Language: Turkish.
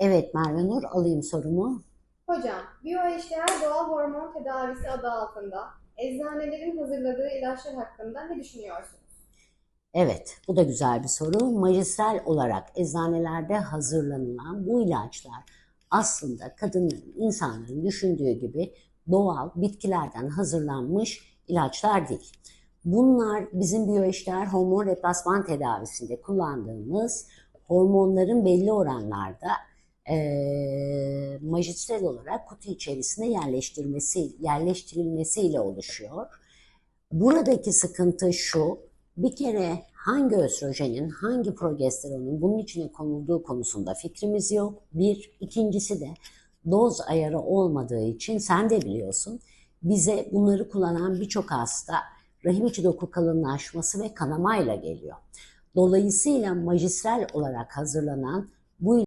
Evet Merve Nur alayım sorumu. Hocam, biyoeşdeğer doğal hormon tedavisi adı altında eczanelerin hazırladığı ilaçlar hakkında ne düşünüyorsunuz? Evet, bu da güzel bir soru. Majistral olarak eczanelerde hazırlanılan bu ilaçlar aslında kadınların, insanların düşündüğü gibi doğal bitkilerden hazırlanmış ilaçlar değil. Bunlar bizim biyoeşdeğer hormon replasman tedavisinde kullandığımız hormonların belli oranlarda eee majistral olarak kutu içerisine yerleştirmesi, yerleştirilmesiyle oluşuyor. Buradaki sıkıntı şu, bir kere hangi östrojenin, hangi progesteronun bunun içine konulduğu konusunda fikrimiz yok. Bir, ikincisi de doz ayarı olmadığı için sen de biliyorsun bize bunları kullanan birçok hasta rahim içi doku kalınlaşması ve kanamayla geliyor. Dolayısıyla majistral olarak hazırlanan bu